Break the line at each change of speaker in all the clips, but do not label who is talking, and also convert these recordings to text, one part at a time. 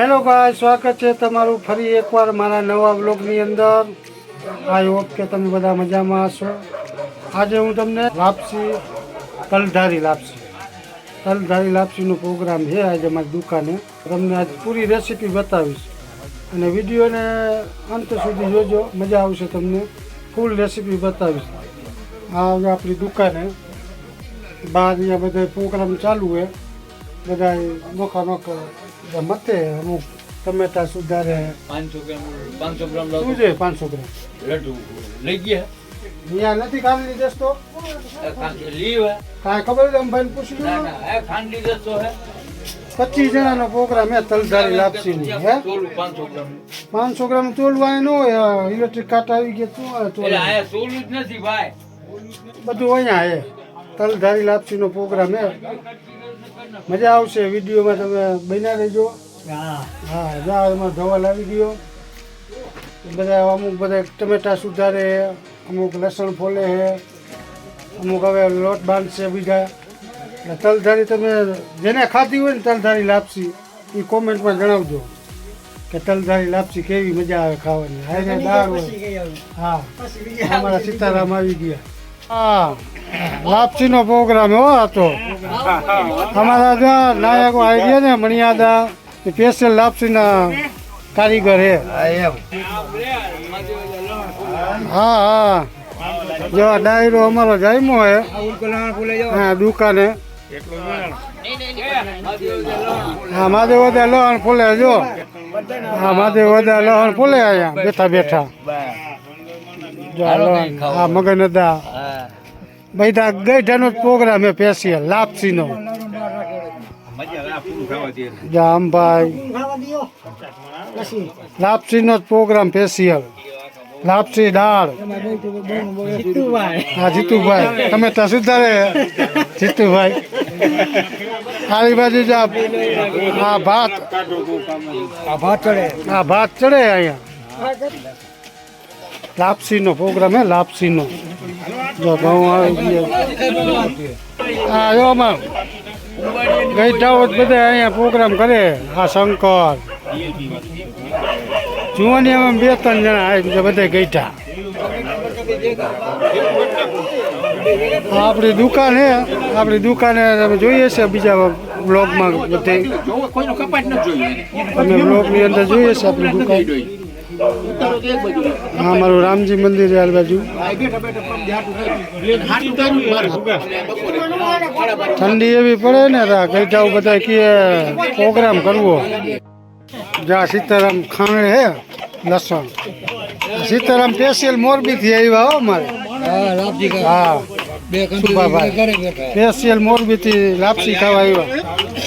Hello ગાય સ્વાગત છે તમારું ફરી એકવાર મારા નવા બ્લોગની અંદર. આઈ હોપ કે તમે બધા મજામાં હશો. આજે હું તમને લાપસી, તલધારી લાપસી. તલધારી લાપસીનો પ્રોગ્રામ છે આજે મારી દુકાને. તમને આજ પૂરી રેસીપી બતાવીશ. અને વિડીયોને અંત સુધી જોજો. મજા આવશે તમને. ફૂલ રેસીપી બતાવીશ. આ આપણી દુકાને. બહાર અહીંયા બધા પ્રોગ્રામ ચાલુ છે. બધા નોખા નોખા મતે અમુક ટમેટા સુધારે
પાંચસો ગ્રામ પાંચસો ગ્રામ
શું છે પાંચસો ગ્રામ?
લડ્ડુ લઈ ગયા.
નથી ખાંડલી દસતો કાંઈ ખબર છે? ભાઈને પૂછી લો
ના એ હે.
પચીસ જણાનો પ્રોગ્રામ હે તલધારી લાપસીની હે?
પાંચસો ગ્રામ.
ગ્રામ તોલવા ન ઇલેક્ટ્રિક કાટ આવી ગયા શું
જ નથી ભાઈ.
બધું અહીંયા હે. તલધારી લાપસીનો પ્રોગ્રામ હે. મજા આવશે વિડીયોમાં તમે બન્યા રહેજો. હા. જા એમાં ધોવા લાવી ગયો. બધા અમુક બધા ટમેટા સુધારે અમુક લસણ ફોલે છે અમુક હવે લોટ બાંધશે બીજા. એટલે તલધારી તમે જેને ખાધી હોય ને તલધારી લાપસી એ કોમેન્ટમાં જણાવજો કે તલધારી લાપસી કેવી મજા આવે ખાવાની. હારે દાળ હોય. હા. અમારા સીતારામ આવી ગયા. હા લાપસીનો પ્રોગ્રામ હો આ તો. અમારા જો નાયકો આવી ગયા ને મણિયાદા સ્પેશિયલ લાપસીના કારીગર હે. હા હા જો ડાયરો અમારો જાયમો હે. હા દુકાને. હા માધે વધા લહણ ફૂલે જો. હા માધે વધા લહણ ફૂલે અહીંયા. બેઠા બેઠા. જો લહણ હા મગનદા. બધા ગઈઢાનો જ પ્રોગ્રામ એ સ્પેશિયલ લાપસીનો. જામભાઈ લાપસીનો જ પ્રોગ્રામ સ્પેશિયલ લાપસી દાળ. હા, જીતુભાઈ. તમે ત્યાં સુધારે. જીતુભાઈ. આલી બાજુ જા આ ભાત. ભાત ચડે. આ ભાત ચડે અહીંયા. લાપસીનો પ્રોગ્રામ હે લાપસીનો. જો ઘઉં આવી ગયા. હા જો આમાં ગઈઢાઓ જ બધા અહીંયા પ્રોગ્રામ કરે. આ શંકર. જુવાની આમાં બે ત્રણ જણા આવી બીજા બધા ગઈઢા આ આપણી દુકાન હે આપણી દુકાને તમે જોઈએ છે બીજા બ્લોગમાં બધે. તમે બ્લોગની અંદર જોઈએ છે આપણી દુકાન. હા મારું રામજી મંદિર આ બાજુ ઠંડી એવી પડે ને ગઈઢાઓ બધા કે પ્રોગ્રામ કરવો. જ્યાં સીતારામ ખાણે હે, લસણ. સીતારામ સ્પેશિયલ મોરબીથી આવ્યા હો મારે હા. સ્પેશિયલ મોરબી મોરબીથી લાપસી ખાવા આવ્યા.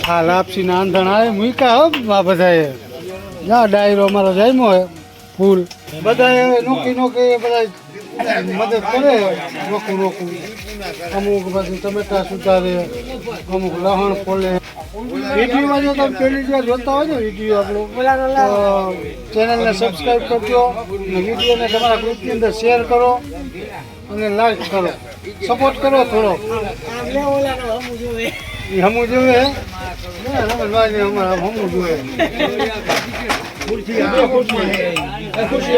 હા, લાપસીના આંધણ આવે મૂકા હો આ બધાએ જા, ડાયરો અમારો જમ્યો હે. ફૂલ બધા નોકી નોકી બધા મદદ કરે રોકું રોકું અમુક પછી ટમેટા સુધારે અમુક લહણ ફોલે વિડીયોમાં જો તમે પહેલી વાર જોતા હોય ને વીડિયો આપણો ચેનલને સબસ્ક્રાઈબ કરજો અને વિડીયોને તમારા ગ્રુપની અંદર શેર કરો અને લાઈક કરો સપોર્ટ કરો થોડો હમું જોવે હમું જોવે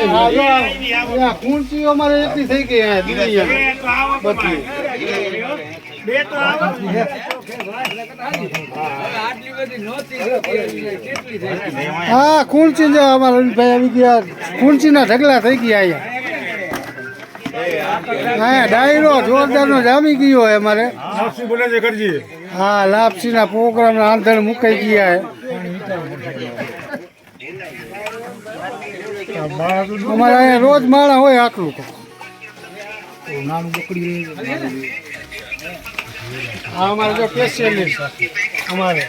હા, જો આ- આ ખુરશીઓ અમારે એટલી થઈ ગઈ
કેટલી થઈ
હા ખુરશી જો અમારા ભાઈ આવી ગયા. ખુરશીના ઢગલા થઈ ગયા અહીંયા. હા ડાયરો જોરદારનો જામી ગયો અમારે. હા લાપસીના પ્રોગ્રામ આંધણ મુકાઈ ગયા હે અમારે અહીંયા રોજ માણા હોય આટલું તો. હા અમારે જો સ્પેશિયલિસ્ટ અમારે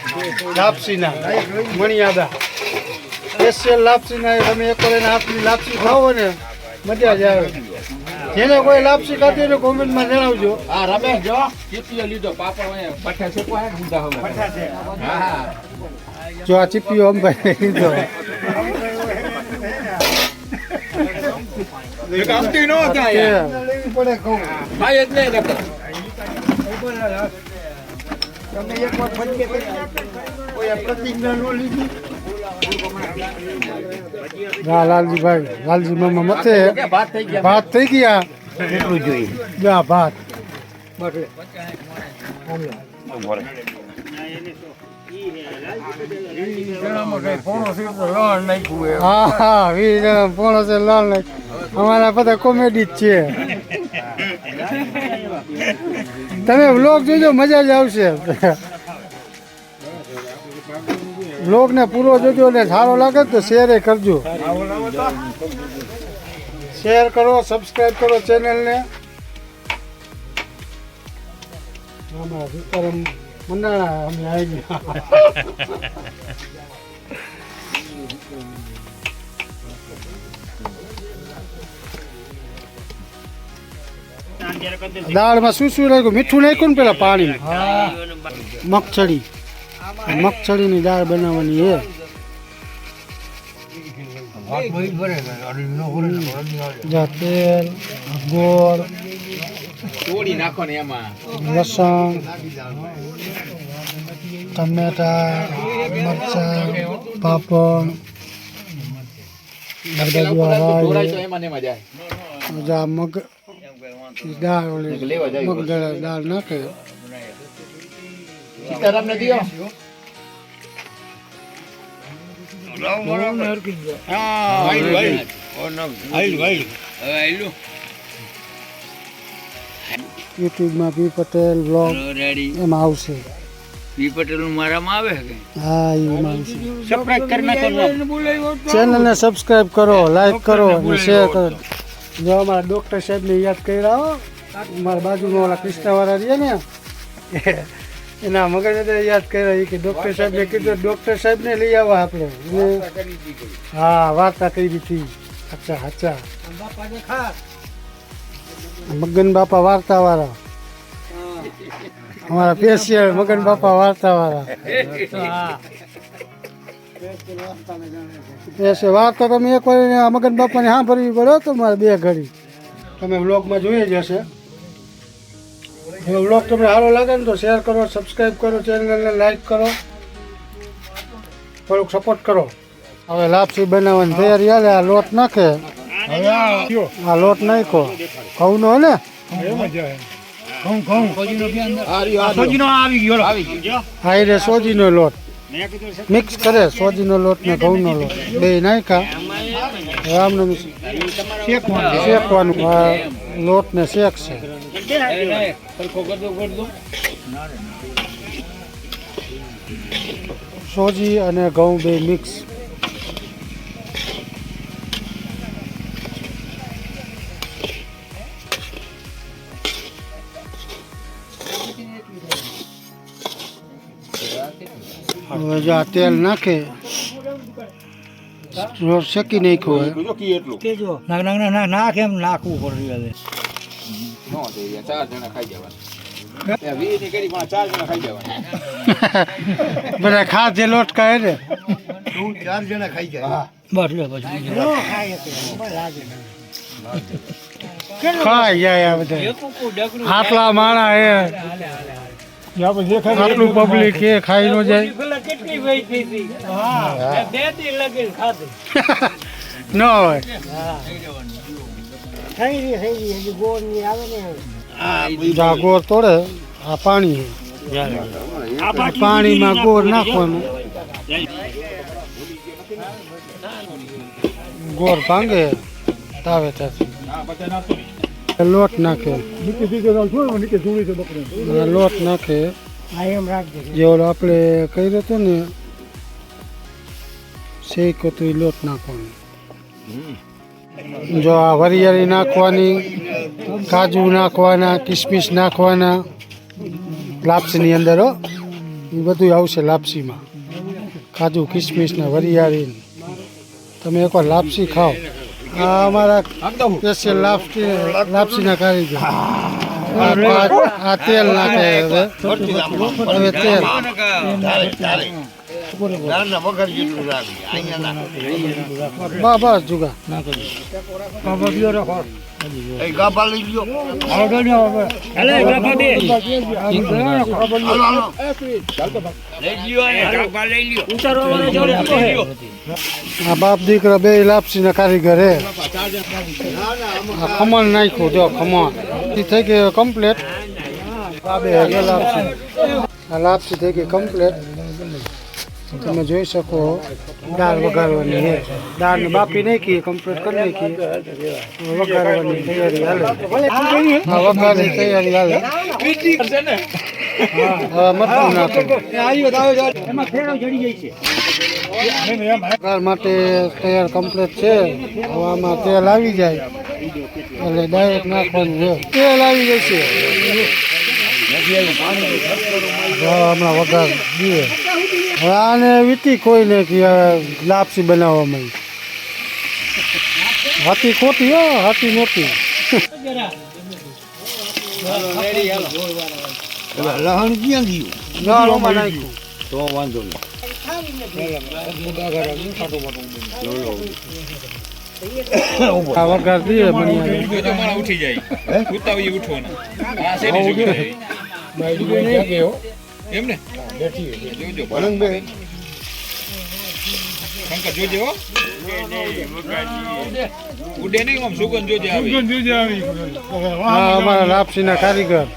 લાપસીના મણિયાદા. સ્પેશિયલ લાપસીના તમે એક વાર એના હાથની લાપસી ખાવો ને મજા જ આવે. જેને કોઈ લાપસી ખાતી હોય કોમેન્ટમાં જણાવજો.
હા રમેશ જો ચીપીઓ લીધો. પાપડ પઠા છે કોઈ ઊંધા હવે
જો આ ચીપીઓ અંબાઈ લીધો. પડે કહું
ભાઈ જ નહીં કરતા
તમે એક વાર ફરી કોઈ પ્રતિજ્ઞા નો લીધી. લાલજી મામા મતે
ભાત થઈ ગયા.
ભાત થઈ ગયા?
કેટલું જોઈએ.
જા ભાત. અમારા બધા કોમેડી જ છે તમે વ્લોગ જોજો મજા જ આવશે વ્લોગ ને પૂરો જોજો અને સારો લાગે તો શેર કરજો શેર કરો સબસ્ક્રાઈબ કરો ચેનલને અમારા મંડાણા અમે આવી દાળમાં શું શું નાખ્યું મીઠું નાખ્યું ને પેલા પાણી. મગચડી મગચડીની દાળ બનાવવાની એ તેલ ગોળ.
તોડી નાખો ને એમાં.
લસણ ટમેટા મરચાં પાપડ મગ દાળ ઓલી મગ દાળ નાખે.
સીતારામ દિયો.
યુટ્યુબમાં પી પટેલ બ્લોગ એમાં આવશે.
પી પટેલ મારામાં આવે કે?
હા એમાં આવશે.
સબસ્ક્રાઇબ કરી નાખો
ચેનલને સબસ્ક્રાઇબ કરો લાઈક કરો અને શેર કરો. જો અમારા ડૉક્ટર સાહેબને યાદ કર્યા હો મારા બાજુમાં ઓલા કૃષ્ણવાળા રહ્યા ને એના મગજને યાદ કર્યા કે ડૉક્ટર સાહેબને કીધું ડૉક્ટર સાહેબને લઈ આવવા આપણે. હા વાર્તા કરી હતી અચ્છા અચ્છા. મગન બાપા વાર્તા વાળા અમારા પેશિયલ મગન બાપા વાર્તા વાળા એસે વાર્તા તમે વાર મગન બાપાને હા ભરવી પડે તો તમારે બે ઘડી. તમે વ્લોગમાં જોઈએ જ હશે. વ્લોગ તમને સારો લાગે ને તો શેર કરો સબસ્ક્રાઈબ કરો ચેનલને લાઈક કરો. થોડુંક સપોર્ટ કરો. હવે લાપસી બનાવવાની તૈયારી હાલે, આ લોટ નાખે. આ લોટ નાખો ઘઉંનો હે ને? હા એ રે સોજીનો લોટ. મિક્સ કરે સોજીનો લોટ ને ઘઉંનો લોટ. બે નાખ્યા. રામને શેકવાનું. લોટ ને શેકશે સોજી અને ઘઉં બે મિક્સ. હવે જો આ તેલ નાખે શેકી નાખ્યો હોય.
નાખ નાખ નાખ નાખ એમ નાખવું પડે
ચાર જણા ખાઈ જવાના. ત્યાં વીસની કરી પણ ચાર જણા ખાઈ જવાના.
બધા ખાધે લોટ કહે ને.
બસ લે પછી
ખાઈ જાય આ બધા. આટલા માણા એ આટલું પબ્લિક એ ખાઈ નો જાય. ન હોય. જા ગોળ તોડે આ પાણી. પાણીમાં ગોળ નાખવાનું. ગોળ ભાંગે તાવે ત્યાંથી. લોટ નાખે. લોટ નાખે. જે ઓલો આપણે કર્યો હતો ને શેક હતો એ લોટ નાખવાનો. જો આ વરિયાળી નાખવાની કાજુ નાખવાના કિસમિસ નાખવાના લાપસીની અંદર હો. એ બધું આવશે લાપસીમાં. કાજુ કિસમિસ ને વરિયાળી તમે એકવાર લાપસી ખાઓ. અમારા સ્પેશિયલ લાપસી લાપસીના કારીગર. આ આ તેલ નાખે હવે. હવે તેલ. બસ જુગા. બાપ દીકરા બે લાપસી ના કારીગર ખમણ નાખ્યું જો ખમણ. થઈ ગઈ કમ્પ્લેટ આ બે લાપસી. આ લાપસી થઈ ગઈ કમ્પ્લેટ તમે જોઈ શકો, દાળ વઘારવાની છે. દાળ ને બાપી નાખી કમ્પ્લીટ કરી નાખી. હવે વઘારવાની તૈયારી હાલે. હા, વઘારની તૈયારી હાલે. વઘાર માટે તૈયાર કમ્પ્લીટ છે. હવે આમાં તેલ આવી જાય. એટલે ડાયરેક્ટ નાખવાનું છે. તેલ આવી જશે. હમણાં વઘાર દઈએ. હવે આને વીતી કોઈને કે લાપસી બનાવવામાં હતી ખોટી હો હાથી મોટી
લહણ ક્યાં ગયું?
ગાળોમાં નાખ્યું.
તો વાંધો નહીં.
ઉઠી જાય. આ શેરી જોજો ને શંકર જોજે હો. ઉડે નહીં આમ સુગંધ જોજે આવી.
હા અમારા લાપસીના કારીગર.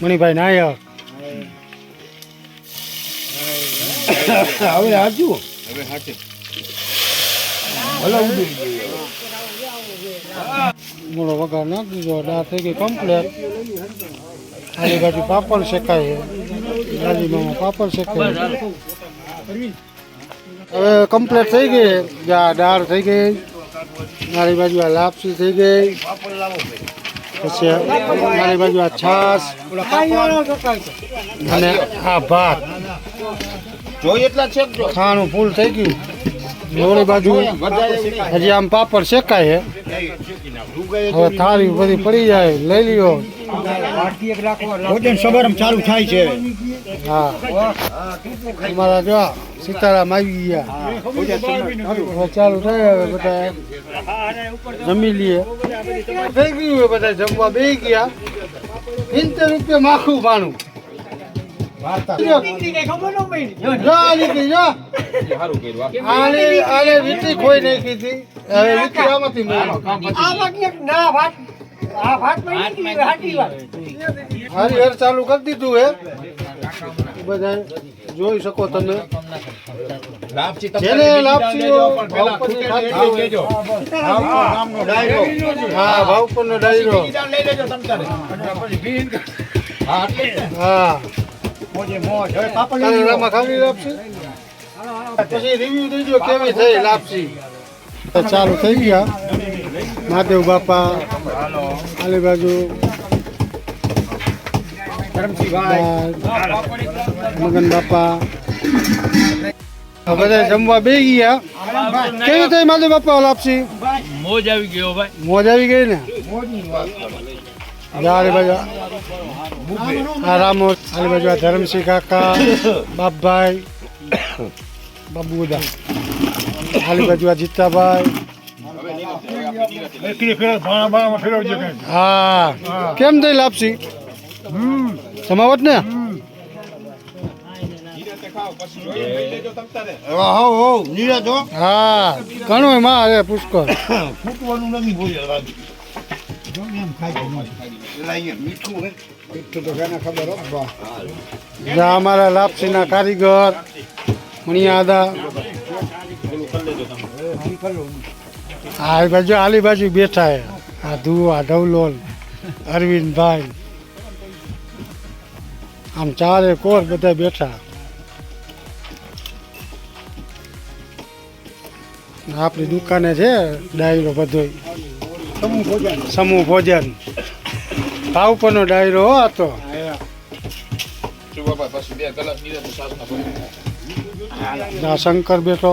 મણિભાઈ નાયક.
હવે હાચું?
હવે હાચે.
ભલે ઉડી
મોડો વગર નાખી દીધો દાળ થઈ ગઈ કમ્પ્લેટ આલી બાજુ પાપડ શેકાય. દાદીમામાં પાપડ શેકાય. હવે કમ્પ્લેટ થઈ ગઈ. જા, દાળ થઈ ગઈ. મારી બાજુ આ લાપસી થઈ ગઈ. પછી મારી બાજુ આ છાસ અને આ ભાત. ખાણું ફૂલ થઈ ગયું. જોડે બાજુ હજી આમ પાપડ શેકાય. હવે થાળી બધી પડી જાય. લઈ લ્યો.
ભોજન સવારમ ચાલુ થાય છે.
હા. અમારા જો સીતારામ આવી ગયા. ચાલુ. થાય હવે બધા જમી લઈએ. થઈ ગયું બધા જમવા બે ગયા. ઇન્તેર રૂપિયા માખું પાણું આને આને વીટી ખોઈ નાખી હતી. હવે વીટી આમાંથી મળી. હારી હર ચાલુ કરી દીધું હે. બધા જોઈ શકો તમે.
લાપસી
જેને. હા ભાવપરનો ડાયરો હા ખાવી લાપસી? પછી રિવ્યુ દેજો કેવી થઈ લાપસી. ચાલુ થઈ ગયા. મહાદેવ બાપા આલી બાજુ મગન બાપા. બધા જમવા બે ગયા. કેવી થઈ મહાદેવ બાપા લાપસી
મોજ આવી ગયો ભાઈ.
મોજ આવી ગઈ ને? આલી બાજુ આ રામો આલી બાજુ આ ધરમસિંહ કાકા બાપભાઈ બાબુદા. આલી બાજુ આ જીતાભાઈ હા કેમ થઈ લાપસી જમાવટ ને હા ઘણું એમાં અરે પુષ્કળ જા અમારા લાપસીના કારીગર મણિયાદા આ બાજુ આલી બાજુ બેઠા હે. આ ધુ આ ઢવલોલ અરવિંદભાઈ. આમ ચારે કોર બધા બેઠા. આપણી દુકાને છે ડાયરો બધો. સમૂહ ભોજન. ભાવ પરનો ડાયરો હો તો. શંકર બેઠો.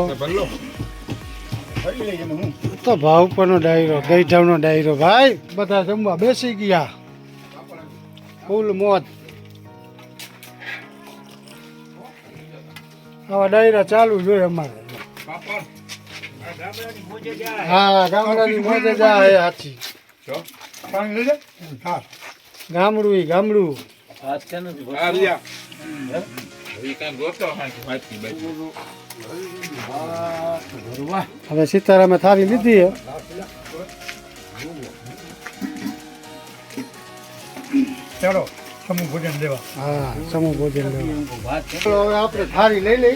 તો ભાવ પરનો ડાયરો ગઈઠાવનો ડાયરો. ભાઈ બધા જમવા બેસી ગયા. ફૂલ મોત. આવા ડાયરા ચાલુ જોઈએ અમારે. હા ગામડાની મોજે જા. હે હાચી પાણી લઈ જા ગામડું ગામડું હવે સીતારામે થાળી લીધી
ચાલો સમૂહ ભોજન દેવા
હા સમૂહ ભોજન લેવા. ચલો હવે આપણે થાળી લઈ લઈ.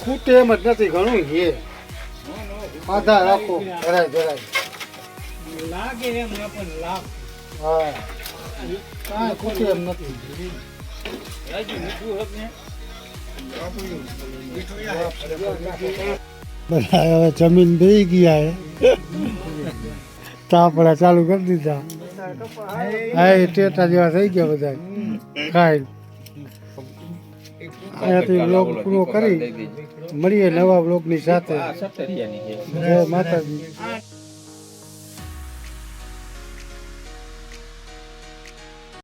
ખૂટે એમ જ નથી ઘણું છે. આધા રાખો જરાય જરાય.
લાગે એમ આપણને લાભ
હા. કાંઈ ખૂટે એમ નથી. બધા હવે જમીન બેસી ગયા હે. તાપડા ચાલુ કરી દીધા. હા એ ટેટા જેવા થઈ ગયા બધા. ખાઈ અહીંયાથી બ્લોગ પૂરો કરી. મળીએ નવા બ્લોગની સાથે. જય માતાજી.